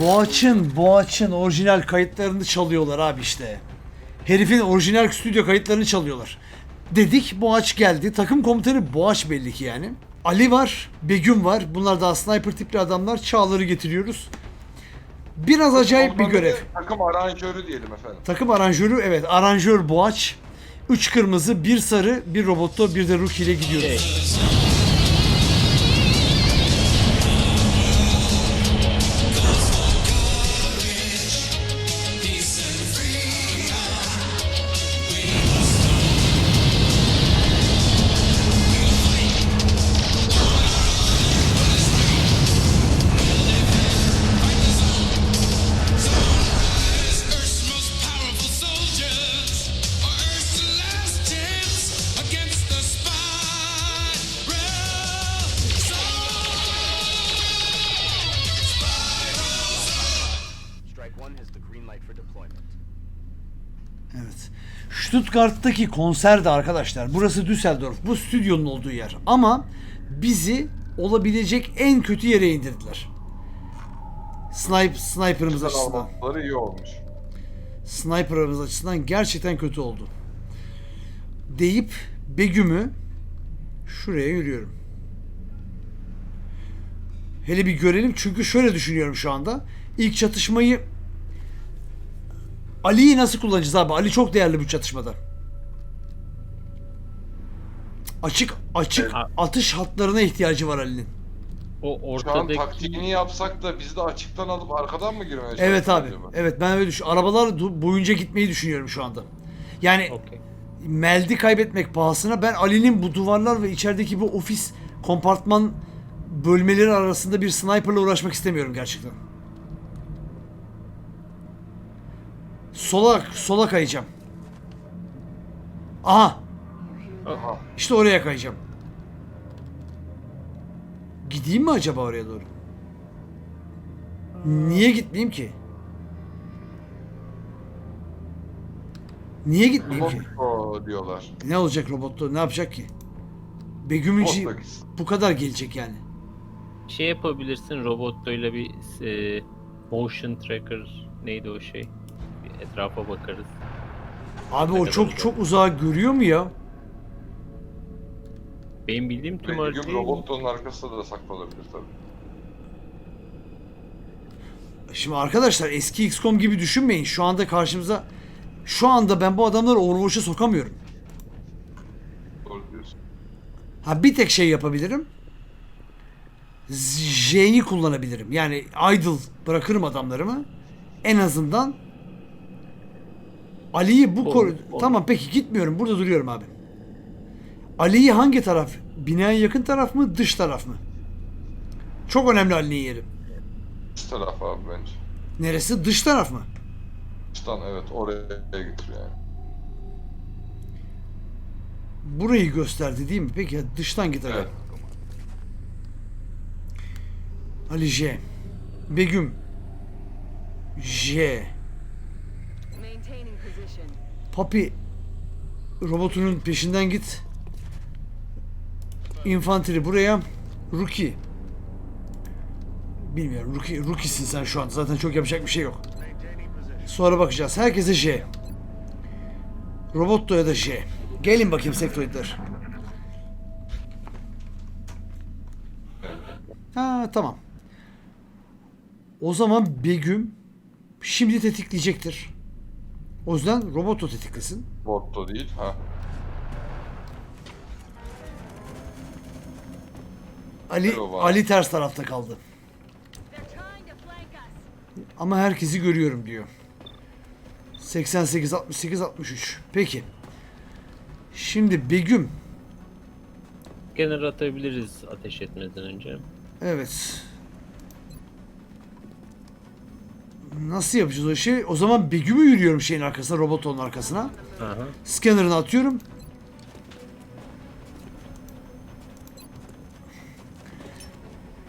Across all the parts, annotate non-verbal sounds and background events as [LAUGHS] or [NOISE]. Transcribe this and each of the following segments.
Boğaç'ın, Boğaç'ın orijinal kayıtlarını çalıyorlar abi işte. Herifin orijinal stüdyo kayıtlarını çalıyorlar. Dedik Boğaç geldi. Takım komutanı Boğaç belli ki yani. Ali var, Begüm var. Bunlar daha sniper tipli adamlar. Çağlar'ı getiriyoruz. Biraz acayip bir görev. Takım aranjörü diyelim efendim. Takım aranjörü evet aranjör Boğaç. 3 kırmızı, bir sarı, bir robotto, bir de Rookie ile gidiyoruz. Stuttgart'taki konser de arkadaşlar. Burası Düsseldorf. Bu stüdyonun olduğu yer. Ama bizi olabilecek en kötü yere indirdiler. Snipe, sniper'ımız açısından. Almaları iyi olmuş. Sniper'ımız açısından gerçekten kötü oldu. Deyip Begüm'ü şuraya yürüyorum. Hele bir görelim çünkü şöyle düşünüyorum şu anda. İlk çatışmayı Ali'yi nasıl kullanacağız abi? Ali çok değerli bu çatışmada. Açık açık Evet. atış hatlarına ihtiyacı var Ali'nin. O Şu an ortadaki taktiğini yapsak da biz de açıktan alıp arkadan mı girmeye Evet çalışsak abi. acaba? Evet ben öyle düşün. Arabalar du- boyunca gitmeyi düşünüyorum şu anda. Yani Okey. Meld'i kaybetmek pahasına ben Ali'nin bu duvarlar ve içerideki bu ofis kompartman bölmeleri arasında bir sniperla uğraşmak istemiyorum gerçekten. Sola sola kayacağım. Aha Aha. işte oraya kayacağım. Gideyim mi acaba oraya doğru? Niye gitmeyeyim ki? Niye gitmeyeyim ki? Diyorlar. Ne olacak robotta? Ne yapacak ki? Robotla gitsin. bu kadar gelecek yani. şey yapabilirsin robotla bir e, motion tracker neydi o şey? Etrafa bakarız. Abi Ne o çok uzak? çok uzağa görüyor mu ya? Benim bildiğim tüm Belki haritayı robotun arkasında da saklanabilir tabii. Şimdi arkadaşlar eski XCOM gibi düşünmeyin. Şu anda karşımıza şu anda ben bu adamları Overwatch'a sokamıyorum. Doğru diyorsun. Ha bir tek şey yapabilirim. J'yi kullanabilirim. Yani idle bırakırım adamlarımı. En azından Ali'yi bu Olur, kor... olur. Tamam peki gitmiyorum. Burada duruyorum abi. Ali'yi hangi taraf? Binaya yakın taraf mı? Dış taraf mı? Çok önemli Ali'nin yeri. Şu taraf abi bence. Neresi? Dış taraf mı? Dıştan evet oraya götür yani. Burayı gösterdi değil mi? Peki dıştan git. Evet. Ali J. Begüm. J. Papi robotunun peşinden git. Infantry buraya. Rookie. Bilmiyorum. Rookie, rookie'sin sen şu an. Zaten çok yapacak bir şey yok. Sonra bakacağız. Herkese J. Robotto'ya da J. Gelin bakayım sektoidler. Ha tamam. O zaman Begüm şimdi tetikleyecektir. O yüzden robotu tetiklesin. Botto değil. Ha. Ali Merhaba. Ali ters tarafta kaldı. Ama herkesi görüyorum diyor. 88 68 63. Peki. Şimdi Begüm. scanner atabiliriz ateş etmeden önce. Evet. Nasıl yapacağız o işi? O zaman Begüm'ü yürüyorum şeyin arkasına, robotonun arkasına. Aha. Scanner'ını atıyorum.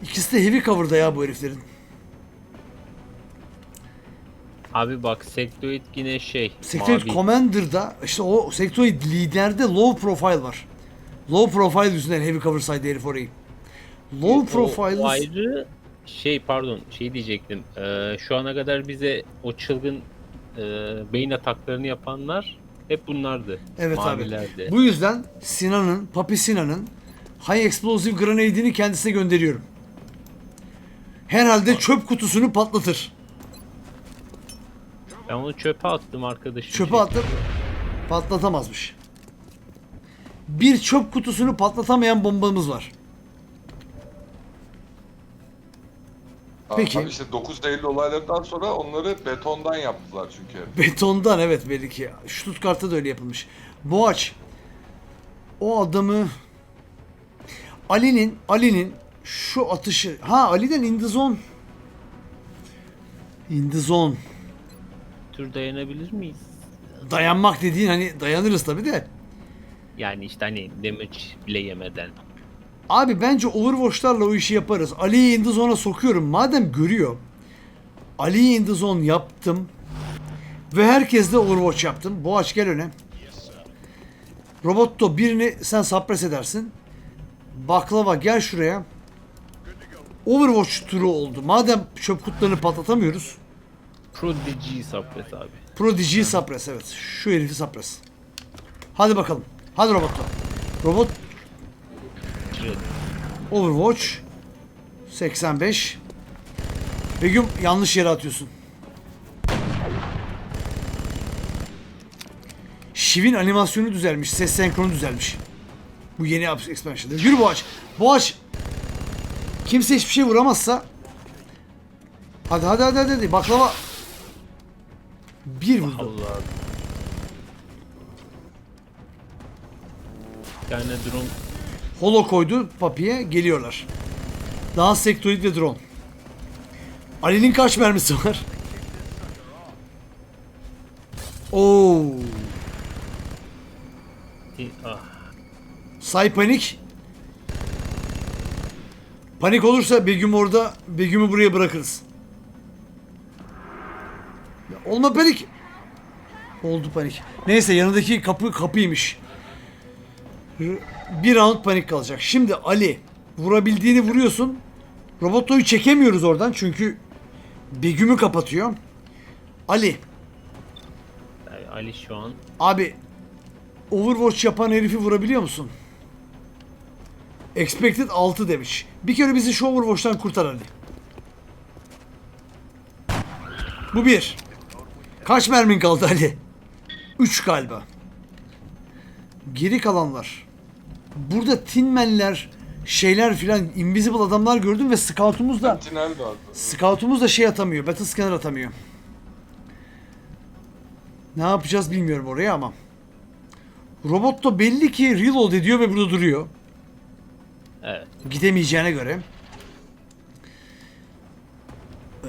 İkisi de heavy cover'da ya bu heriflerin. Abi bak Sectoid yine şey. Sectoid mavi. Commander'da işte o Sectoid liderde low profile var. Low profile yüzünden heavy cover saydı herif orayı. Low O- o profile ayrı Şey pardon şey diyecektim. Ee, şu ana kadar bize o çılgın e, beyin ataklarını yapanlar hep bunlardı. Evet Mavilerdi. abi. Bu yüzden Sinan'ın, Papi Sinan'ın High Explosive Grenade'ini kendisine gönderiyorum. Herhalde çöp kutusunu patlatır. Ben onu çöpe attım arkadaşım. Çöpe atıp patlatamazmış. Bir çöp kutusunu patlatamayan bombamız var. Peki. tabii işte 9 Eylül olaylarından sonra onları betondan yaptılar çünkü. [LAUGHS] Betondan evet belli ki. Stuttgart'ta da öyle yapılmış. Boğaç. O adamı Ali'nin Ali'nin şu atışı ha Ali'den in the zone. In the zone. Tür dayanabilir miyiz? Dayanmak dediğin hani dayanırız tabi de. Yani işte hani damage bile yemeden. Abi bence Overwatch'larla o işi yaparız. Ali'yi in the zone'a sokuyorum. Madem görüyor. Ali'yi in the zone yaptım. Ve herkes de Overwatch yaptım. Boğaç gel öne. Robotto birini sen suppress edersin. Baklava gel şuraya. Overwatch turu oldu. Madem çöp kutularını patlatamıyoruz. Prodigy suppress abi. Prodigy suppress evet. Şu herifi suppress. Hadi bakalım. Hadi Robotto. Robot. Overwatch 85 Begüm yanlış yere atıyorsun. Şiv'in animasyonu düzelmiş. Ses senkronu düzelmiş. Bu yeni expansion'da. Yürü Boğaç. Boğaç. Kimse hiçbir şey vuramazsa Hadi hadi hadi hadi. Baklava. Bir vurdu. Allah. Bir tane drone Holo koydu Papi'ye geliyorlar. Daha sektoid ve drone. Ali'nin kaç mermisi var? Oo. Say panik. Panik olursa Begüm orada, Begüm'ü buraya bırakırız. Ya olma panik. Oldu panik. Neyse yanındaki kapı kapıymış. Bir round panik kalacak. Şimdi Ali vurabildiğini vuruyorsun. Robotoyu çekemiyoruz oradan çünkü Begüm'ü kapatıyor. Ali Ali şu an Abi Overwatch yapan herifi vurabiliyor musun? Expected 6 demiş. Bir kere bizi şu Overwatch'tan kurtar hadi. Bu bir. Kaç mermin kaldı Ali? 3 galiba. Geri kalanlar. Burada Tinmenler, şeyler filan invisible adamlar gördüm ve scoutumuz da Sentinel vardı. Scoutumuz da şey atamıyor. Battle scanner atamıyor. Ne yapacağız bilmiyorum oraya ama. Robot da belli ki reload ediyor ve burada duruyor. evet. Gidemeyeceğine göre. Ee,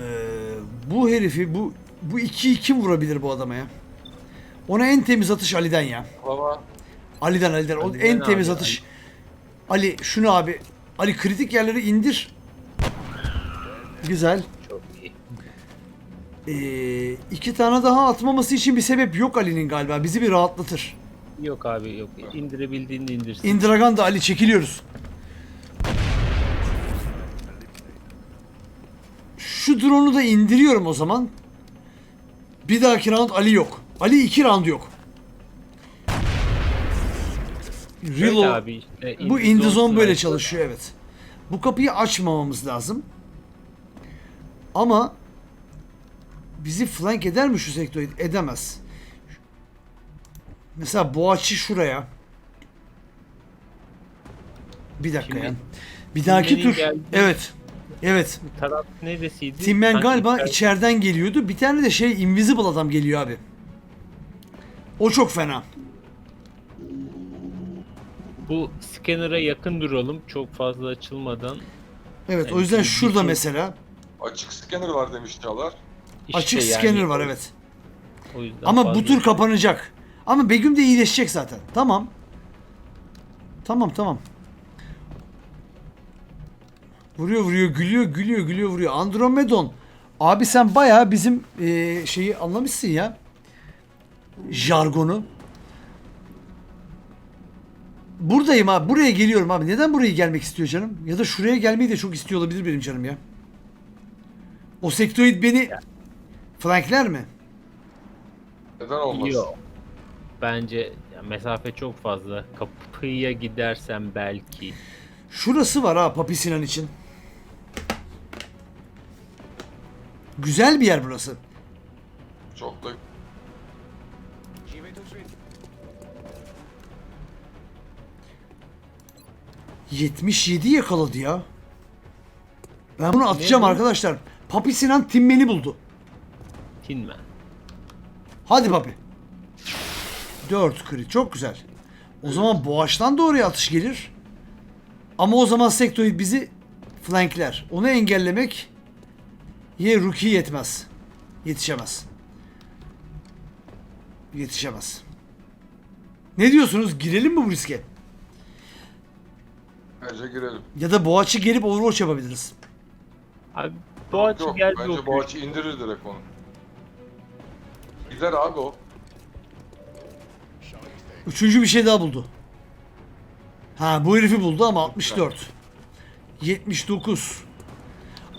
bu herifi bu bu 2'yi kim vurabilir bu adama ya? Ona en temiz atış Ali'den ya. Ama Ali'den Ali'den. O en abi, temiz Ali. atış. Ali şunu abi. Ali kritik yerleri indir. Güzel. Çok iyi. Ee, iki tane daha atmaması için bir sebep yok Ali'nin galiba. Bizi bir rahatlatır. Yok abi yok. İndirebildiğinde indirsin. Indragan da Ali çekiliyoruz. Şu drone'u da indiriyorum o zaman. Bir dahaki round Ali yok. Ali iki round yok. Evet Reload. abi işte. Bu in the zone böyle çalışıyor evet. Bu kapıyı açmamamız lazım. Ama bizi flank eder mi şu sektöre? Edemez. Mesela Boğaç'ı şuraya. Bir dakika Şimdi ya. Bir dahaki tur. Evet. Evet. Taraf neresiydi? Timmen galiba içer- içeriden geliyordu. Bir tane de şey invisible adam geliyor abi. O çok fena. Bu scanner'a yakın duralım. Çok fazla açılmadan. Evet o Yani yüzden şimdi şurada bir- mesela açık scanner var demiş Çağlar. İşte açık yani scanner var evet. O yüzden Ama fazla- bu tur kapanacak. Ama Begüm de iyileşecek zaten. Tamam. Tamam tamam. Vuruyor vuruyor gülüyor gülüyor gülüyor vuruyor. Andromedon. Abi sen bayağı bizim eee, şeyi anlamışsın ya. Jargonu. Buradayım abi. Buraya geliyorum abi. Neden buraya gelmek istiyor canım? Ya da şuraya gelmeyi de çok istiyor olabilir benim canım ya. O sektoid beni flankler mi? Neden olmasın? Yok. Bence ya, mesafe çok fazla. Kapıya gidersem belki. Şurası var ha Papi Sinan için. Güzel bir yer burası. Çok da 77 yakaladı ya. Ben bunu atacağım bu? arkadaşlar. Papi Sinan Timmen'i buldu. Tinman. Hadi Papi. 4 crit çok güzel. O zaman Boğaç'tan da oraya atış gelir. Ama o zaman Sektoid bizi flankler. Onu engellemek ye rookie yetmez. Yetişemez. Yetişemez. Ne diyorsunuz? Girelim mi bu riske? Bence girelim. Ya da Boğaç'ı gelip Overwatch yapabiliriz. Abi bu açı Yok geldi bence o bu açı indirir direkt onu. Gider abi o. Üçüncü bir şey daha buldu. Ha bu herifi buldu ama 64. 79.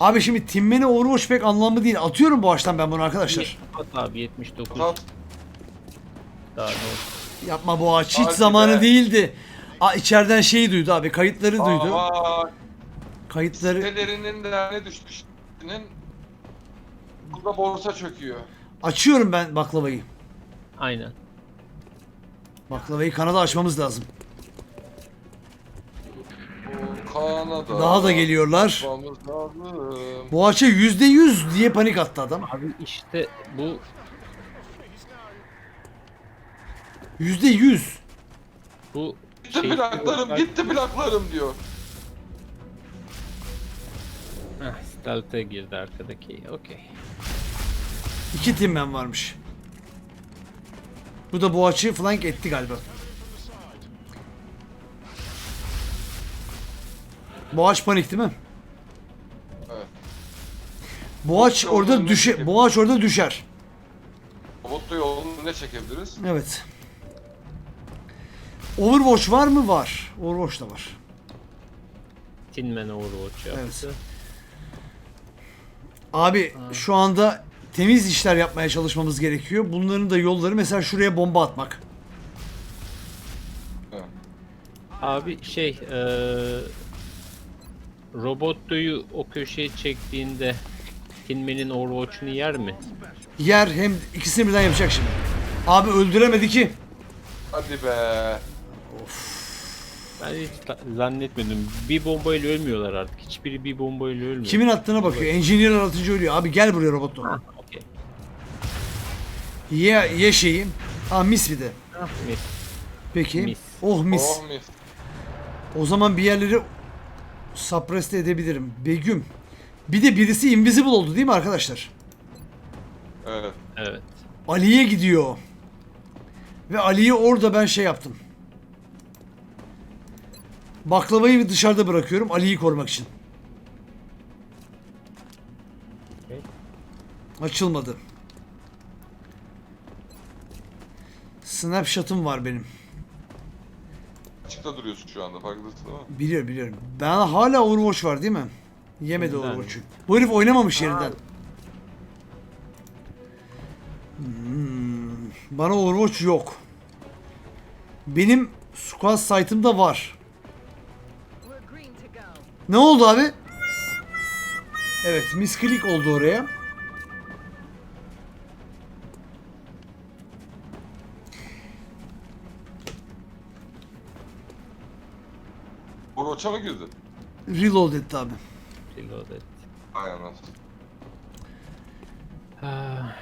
Abi şimdi Timmen'e Overwatch pek anlamlı değil. Atıyorum bu açtan ben bunu arkadaşlar. At abi 79. Tat Daha ne olsun. Yapma bu aç hiç Hadi zamanı be. değildi. Aa içeriden şeyi duydu abi kayıtları duydu. Ama Kayıtları sitelerinin de ne düşmüşünün burada borsa çöküyor. açıyorum ben baklavayı. Aynen. Baklavayı kanada açmamız lazım. Bu Kanada. Daha da geliyorlar. Açmamız lazım. Bu açı %100 diye panik attı adam. Abi işte bu %100. bu Gitti şey- plaklarım, gitti plaklarım diyor. Heh, stealth'e girdi arkadaki. Okey. İki Timmen varmış. Bu da bu açıyı flank etti galiba. Boğaç panik değil mi? Evet. Boğaç orada düşe. Boğaç orada düşer. Robotlu yolunu ne çekebiliriz? Evet. Overwatch var mı? Var. Overwatch da var. Tinman Overwatch yaptı. Evet. Abi şu anda temiz işler yapmaya çalışmamız gerekiyor. Bunların da yolları mesela şuraya bomba atmak. Abi şey eee Robotto'yu o köşeye çektiğinde Tinman'in Overwatch'unu yer mi? Yer hem ikisini birden yapacak şimdi. Abi öldüremedi ki. Hadi be. Ben hiç zannetmedim. Bir bombayla ölmüyorlar artık. Hiçbiri bir bombayla ölmüyor. Kimin attığına bakıyor. Engineer atıcı ölüyor. Abi gel buraya robotla. Ha, okey. Ye, ye şeyi. Aa mis bir de. Ah, mis. Peki. Mis. Oh mis. Oh mis. O zaman bir yerleri suppress de edebilirim. Begüm. Bir de birisi invisible oldu değil mi arkadaşlar? Evet. Evet. Ali'ye gidiyor. Ve Ali'yi orada ben şey yaptım. Baklavayı bir dışarıda bırakıyorum Ali'yi korumak için. Açılmadı. Snapshot'ım var benim. Açıkta duruyorsun şu anda farkındasın değil mi? Biliyorum biliyorum. Ben hala Overwatch var değil mi? Yemedi Kimden? Overwatch'u. Bu herif oynamamış yerinden. Hmm, bana Overwatch yok. Benim squad site'ımda var. Ne oldu abi? Evet, misklik oldu oraya. Overwatch'a mı girdi? Reload etti abi. Reload et. Aynen nasıl? Ah,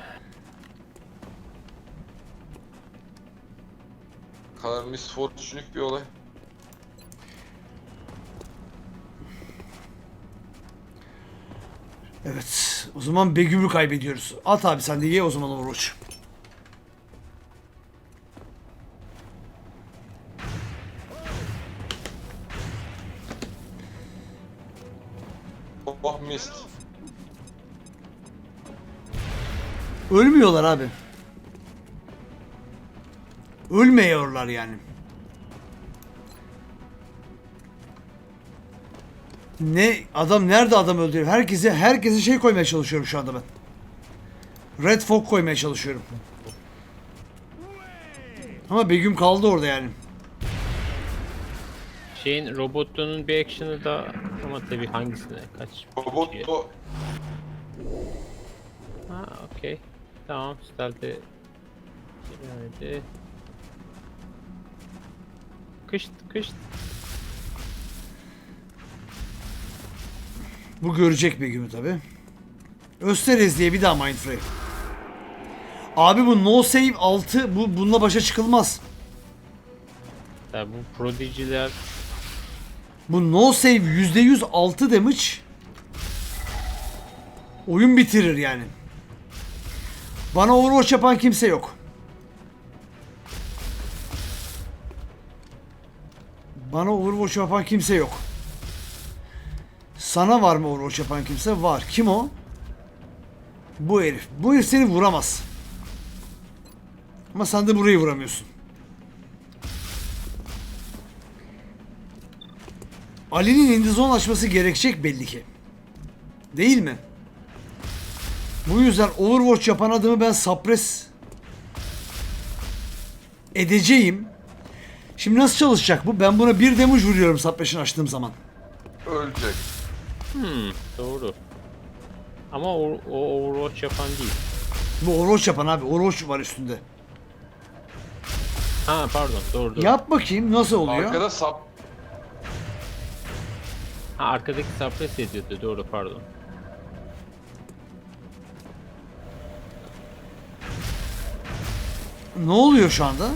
kadar misfortunik bir olay. Evet, o zaman Begüm'ü kaybediyoruz. At abi sen de ye o zaman Overwatch. Oh mist. Ölmüyorlar abi. Ölmüyorlar yani. Ne adam nerede adam öldürüyor? Herkese herkese şey koymaya çalışıyorum şu anda ben. Red Fog koymaya çalışıyorum. Ama Begüm kaldı orada yani. Şeyin robotluğunun bir action'ı da ama tabii hangisine kaç Robot kişiye? o Ha okey. Tamam stealth'e geldi. Kışt kışt. Bu görecek Begüm'ü tabi. Österez diye bir daha Mindframe. Abi bu no save 6 bu bununla başa çıkılmaz. Ya bu prodigy'ler Bu no save %100 6 damage oyun bitirir yani. Bana Overwatch yapan kimse yok. Bana Overwatch yapan kimse yok. Sana var mı Overwatch yapan kimse? Var. Kim o? Bu herif. Bu herif seni vuramaz. Ama sen de burayı vuramıyorsun. Ali'nin indizon açması gerekecek belli ki. Değil mi? Bu yüzden Overwatch yapan adamı ben suppress edeceğim. Şimdi nasıl çalışacak bu? Ben buna bir damage vuruyorum suppression açtığım zaman. ölecek. Hmm, doğru. Ama o, o Overwatch yapan değil. Bu Overwatch yapan abi. Overwatch var üstünde. Ha pardon doğru doğru. Yap bakayım nasıl oluyor? Arkada sap Ha arkadaki suppress ediyordu doğru pardon. Ne oluyor şu anda?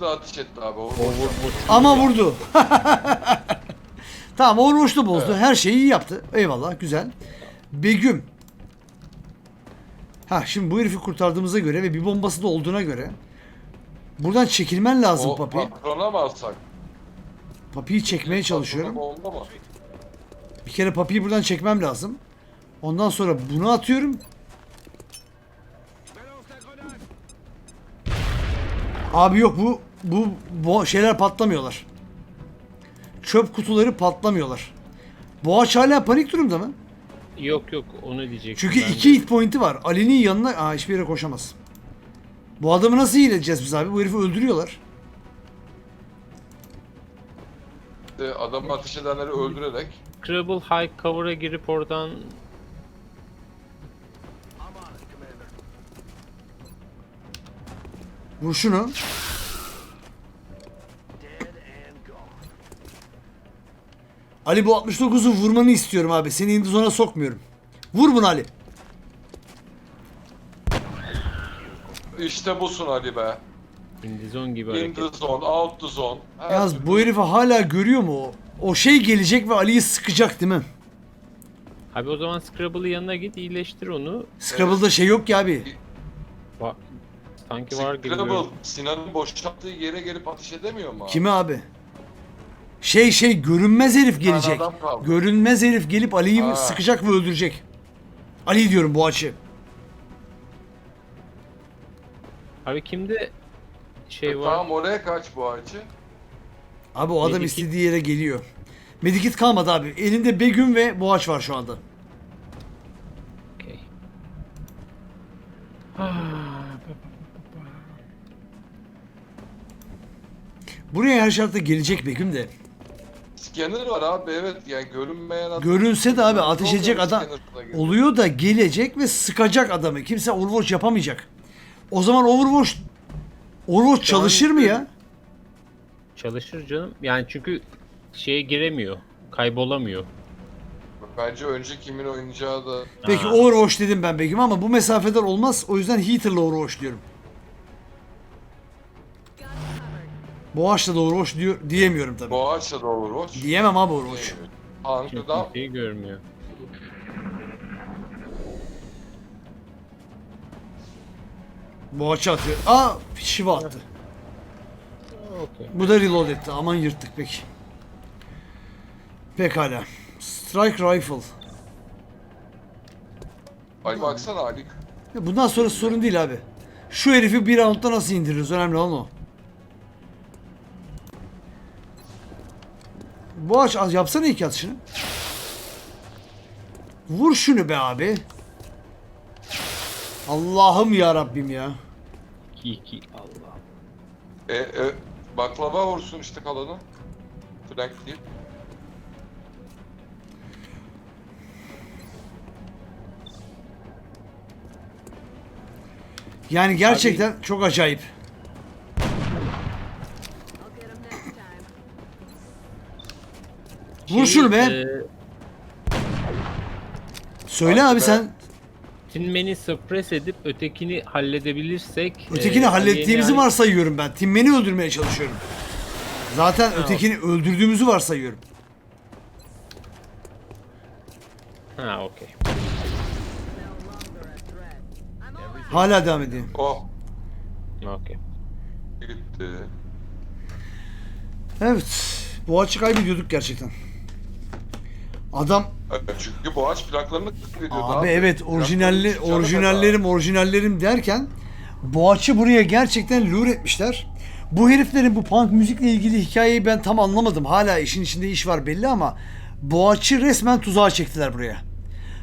da ateş etti abi. O Overwatch Ama vurdu. [LAUGHS] tamam Overwatch'ta bozdu. Her şeyi iyi yaptı. Eyvallah güzel. Begüm. Ha şimdi bu herifi kurtardığımıza göre ve bir bombası da olduğuna göre buradan çekilmen lazım o Papi. patrona mı alsak? Papi'yi çekmeye çalışıyorum. Bir kere Papi'yi buradan çekmem lazım. Ondan sonra bunu atıyorum. Abi yok bu bu, bu şeyler patlamıyorlar. Çöp kutuları patlamıyorlar. Boğaç hala panik durumda mı? Yok yok onu diyecektim. Çünkü iki de. hit point'i var. Ali'nin yanına aa, hiçbir yere koşamaz. Bu adamı nasıl iyileteceğiz biz abi? Bu herifi öldürüyorlar. İşte adamı ateş edenleri öldürerek Scrabble high cover'a girip oradan Vur şunu. Ali bu 69'u vurmanı istiyorum abi. Seni indizona sokmuyorum. Vur bunu Ali. işte busun Ali be. Indizon gibi In hareket. the zone, out the zone. Her türlü- bu herifi hala görüyor mu o? O şey gelecek ve Ali'yi sıkacak değil mi? Abi o zaman Scrabble'ın yanına git iyileştir onu. Scrabble'da şey yok ki abi. Va sanki var gibi. Scrabble, böyle. Sinan'ın boşalttığı yere gelip ateş edemiyor mu abi? Kimi abi? Şey şey görünmez herif gelecek. adam kaldı. Görünmez herif gelip Ali'yi Ha. sıkacak ve öldürecek. Ali diyorum bu açı. Abi kimde şey var? Tamam oraya kaç bu ağacı? Abi o adam Medikit- istediği yere geliyor. Medikit kalmadı abi. Elinde Begüm ve Boğaç var şu anda. Okey. Buraya her şartta gelecek Begüm de. Scanner var abi evet yani görünmeyen adam. Görünse de abi ateş edecek adam oluyor da gelecek ve sıkacak adamı. Kimse Overwatch yapamayacak. O zaman Overwatch Overwatch çalışır mı ya? Çalışır canım. Yani çünkü şeye giremiyor. Kaybolamıyor. Bence önce kimin oynayacağı da Peki. Overwatch dedim ben Begüm ama bu mesafeden olmaz. O yüzden Heater'la Overwatch diyorum. Boğaç'la da Overwatch diyor, diyemiyorum tabii. Boğaç'la da Overwatch. Diyemem abi Overwatch. Çünkü Tank'da kimseyi görmüyor. Boğaç'ı atıyor. Aa Shiva attı. Okey. Bu da reload etti. Aman yırttık peki. Pekala. Strike Rifle. Ali baksana Ali. Ya Bundan sonra sorun değil abi. Şu herifi bir roundda nasıl indiririz? Önemli olan o. Boğaç az yapsana ilk atışını. Vur şunu be abi. Allah'ım ya Rabbim ya. 2-2 Allah. E, e, baklava vursun işte kalanı. Frank değil. Yani gerçekten çok acayip. Vur şunu be. e, Söyle abi sen. Tinmen'i suppress edip ötekini halledebilirsek... Ötekini e, hallettiğimizi aliyeni- varsayıyorum ben. Timmen'i öldürmeye çalışıyorum. Zaten ötekini öldürdüğümüzü varsayıyorum. Ha okey. Hala devam ediyor. Oh Okey. gitti. Evet. Boğaç'ı kaybediyorduk gerçekten. Adam Çünkü boğaç plaklarını kırıyordu abi evet orijinalli Plaklarını orijinallerim orijinallerim derken Boğaç'ı buraya gerçekten lure etmişler. Bu heriflerin bu punk müzikle ilgili hikayeyi ben tam anlamadım. Hala işin içinde iş var belli ama Boğaç'ı resmen tuzağa çektiler buraya.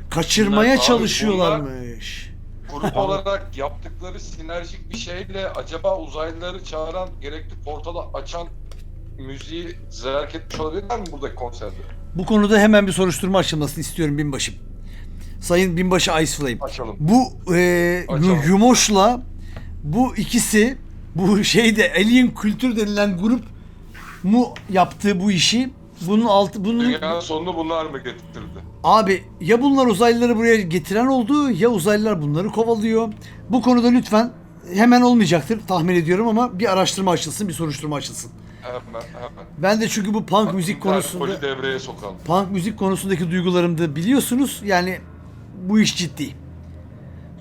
Kaçırmaya Bunlar- abi çalışıyorlarmış. Grup [LAUGHS] olarak yaptıkları sinerjik bir şeyle acaba uzaylıları çağıran, gerekli portalı açan müziği zerk etmiş olabilirler mi buradaki konserde? Bu konuda hemen bir soruşturma açılmasını istiyorum binbaşım. Sayın binbaşı Ice Flame. Açalım. Bu e, Açalım. Yumoş'la bu ikisi bu şeyde Alien Kültür denilen grup mu yaptığı bu işi bunun altı bunun Dünyanın sonunu bunlar mı getirdi? abi ya bunlar uzaylıları buraya getiren oldu ya uzaylılar bunları kovalıyor. Bu konuda lütfen hemen olmayacaktır tahmin ediyorum ama bir araştırma açılsın, bir soruşturma açılsın. Hemen hemen. Ben de çünkü bu punk müzik konusunda devreye sokalım. punk müzik konusundaki duygularımı da biliyorsunuz. Yani bu iş ciddi.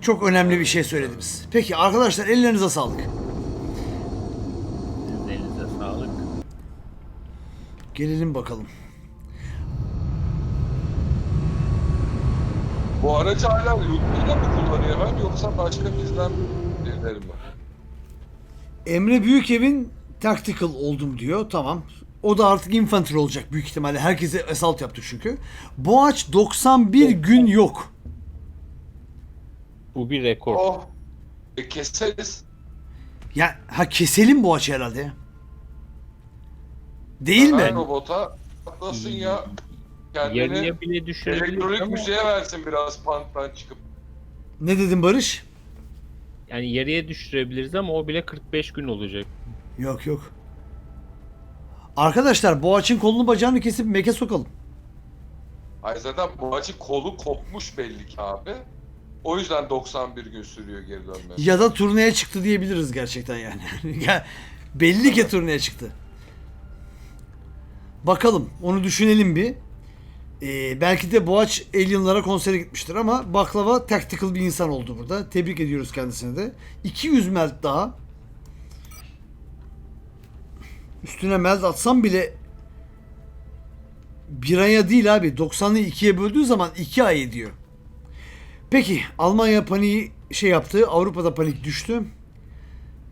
Çok önemli bir şey söylediniz. Peki arkadaşlar ellerinize sağlık. Sizin elinize sağlık. Gelelim bakalım. Bu aracı hala Lutfi'yle mi kullanıyor ben yoksa başka bizden birileri mi? Emre Büyükevin tactical oldum diyor. Tamam. O da artık infantry olacak büyük ihtimalle. Herkese assault yaptı çünkü. Boğaç 91 gün yok. Bu bir rekor. Oh. E keseriz. Ya ha keselim Boğaç'ı herhalde. Değil mi? Robota atlasın ya. Kendini Yarıya bile düşürebiliriz elektronik ama müziğe versin biraz punk'tan çıkıp. Ne dedin Barış? yani yarıya düşürebiliriz ama o bile 45 gün olacak. Yok yok. Arkadaşlar Boğaç'ın kolunu bacağını kesip meke sokalım. Ay zaten acı kolu kopmuş belli ki abi. O yüzden 91 gün sürüyor geri dönmesi. Ya da turneye çıktı diyebiliriz gerçekten yani. [LAUGHS] Ya, Belli ki turneye çıktı. Bakalım onu düşünelim bir. Ee, belki de Boğaç Alien'lara konsere gitmiştir ama Baklava tactical bir insan oldu burada. Tebrik ediyoruz kendisine de. 200 melt daha. Üstüne melt atsam bile bir aya değil abi. 90'ı 2'ye böldüğü zaman 2 ay ediyor. Peki Almanya paniği şey yaptı. Avrupa'da panik düştü.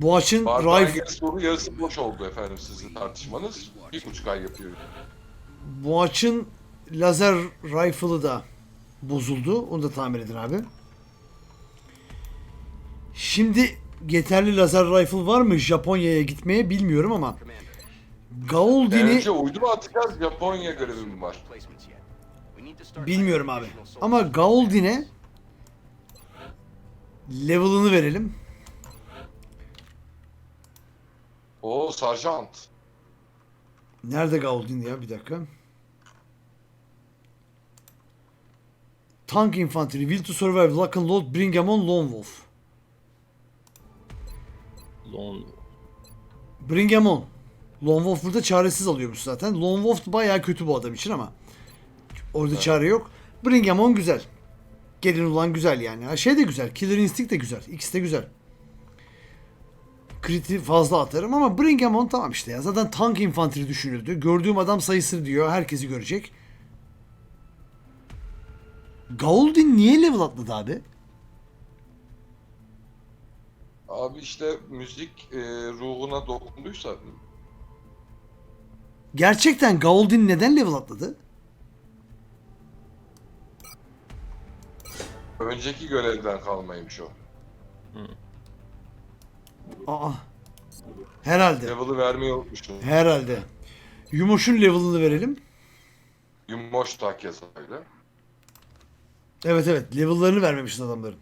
Boğaç'ın Bardağın rifle, yarısı boş oldu efendim sizin tartışmanız. Bir buçuk ay yapıyor. Boğaç'ın lazer rifle'ı da bozuldu. Onu da tamir edin abi. Şimdi yeterli lazer rifle var mı Japonya'ya gitmeye bilmiyorum ama Gauldin'i Önce uydu mu atacağız Japonya görevi mi var? bilmiyorum abi. Ama. Gauldin'e level'ını verelim. Oo sarjant. Nerede Gauldin ya bir dakika. Tank Infantry, Will to Survive, Lock and Load, Bring 'em on, Lone Wolf. Lon Bring 'em on. Lone Wolf burada çaresiz alıyormuş zaten. Lone Wolf bayağı kötü bu adam için ama. Orada çare yok. Bring 'em on güzel. Gelin ulan güzel yani. Ha, Şey de güzel. Killer Instinct de güzel. İkisi de güzel. Crit'i fazla atarım ama Bring 'em on tamam işte ya. Zaten tank infantry düşünüldü. Gördüğüm adam sayısı diyor. Herkesi görecek. Gauldin niye level atladı abi? Abi işte müzik e, ruhuna dokunduysa Gerçekten Gauldin neden level atladı? Önceki görevden kalmaymış o. Aa. Herhalde. Level'ı vermeyi unutmuşum. Herhalde. Yumuş'un level'ını verelim. Yumoş tak yazarıyla. Evet evet. Level'larını vermemişiz adamların.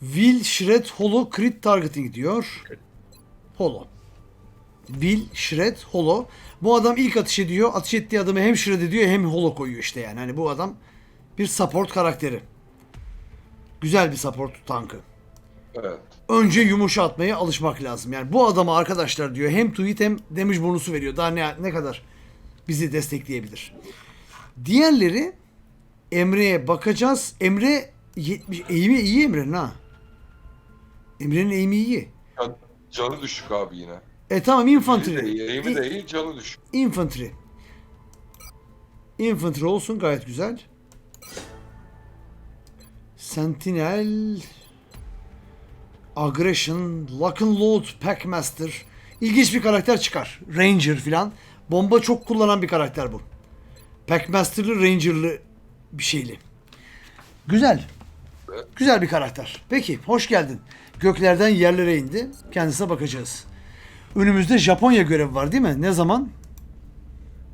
Will Shred Holo Crit Targeting diyor. Holo. Will Shred Holo. Bu adam ilk atış ediyor. Atış ettiği adamı hem shred ediyor hem holo koyuyor işte yani. Hani bu adam bir support karakteri. Güzel bir support tankı. Evet. önce yumuşa atmaya alışmak lazım. Yani bu adama arkadaşlar diyor hem tweet hem damage bonusu veriyor. Daha ne, ne kadar bizi destekleyebilir. Diğerleri Emre'ye bakacağız. Emre 70 eğimi iyi Emre'nin ha. Emre'nin eğimi iyi. Can- Canı düşük abi yine. E tamam infantry. [LAUGHS] eğimi de iyi, canı düşük. Infantry. Infantry olsun gayet güzel. Sentinel. Aggression. Lock and Load Packmaster. İlginç bir karakter çıkar. Ranger filan. Bomba çok kullanan bir karakter bu. Packmaster'lı Ranger'lı bir şeyli. Güzel. Güzel bir karakter. Peki hoş geldin. Göklerden yerlere indi. Kendisine bakacağız. Önümüzde Japonya görevi var değil mi? Ne zaman?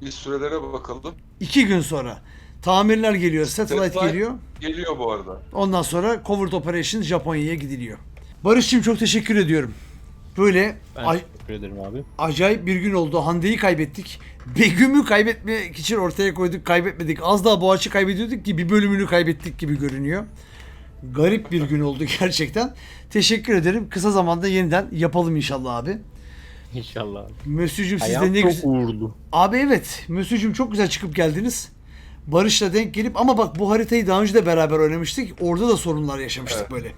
Bir sürelere bakalım. İki gün sonra. Tamirler geliyor, satellite Satellite geliyor. Geliyor bu arada. Ondan sonra Covert Operation Japonya'ya gidiliyor. Barış'cığım çok teşekkür ediyorum. Böyle Ben teşekkür ederim abi. acayip bir gün oldu. Hande'yi kaybettik. [LAUGHS] Begüm'ü kaybetmek için ortaya koyduk, kaybetmedik. Az daha Boğaç'ı kaybediyorduk ki bir bölümünü kaybettik gibi görünüyor. Garip bir gün oldu [LAUGHS] gerçekten. Teşekkür ederim. Kısa zamanda yeniden yapalım inşallah abi. İnşallah abi. Mösyö'cüm siz de ne çok güzel... uğurlu. Abi evet. Mösyö'cüm çok güzel çıkıp geldiniz. Barış'la denk gelip ama bak bu haritayı daha önce de beraber oynamıştık. Orada da sorunlar yaşamıştık Evet. böyle.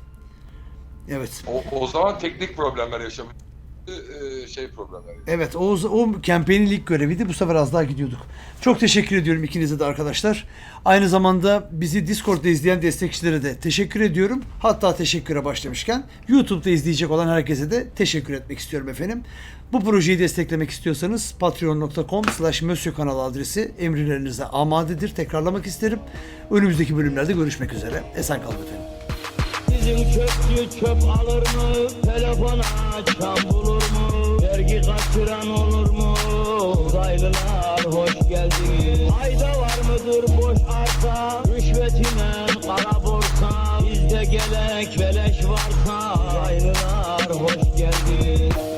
Evet. O, o zaman teknik problemler yaşamış. Ee, şey problemler. Evet o, o campaign'in ilk göreviydi. Bu sefer az daha gidiyorduk. Çok teşekkür ediyorum ikinize de arkadaşlar. Aynı zamanda bizi Discord'da izleyen destekçilere de teşekkür ediyorum. Hatta teşekküre başlamışken YouTube'da izleyecek olan herkese de teşekkür etmek istiyorum efendim. Bu projeyi desteklemek istiyorsanız patreon.com slash kanalı adresi emrilerinize amadedir. Tekrarlamak isterim. Önümüzdeki bölümlerde görüşmek üzere. Esen kalın efendim. Bizim çöpçü çöp alır mı? Telefon açan bulur mu? Vergi kaçıran olur mu? Uzaylılar hoş geldiniz. Ayda var mıdır boş arsa? Rüşvetine kara borsa. Bizde gelek beleş varsa. Uzaylılar hoş geldiniz.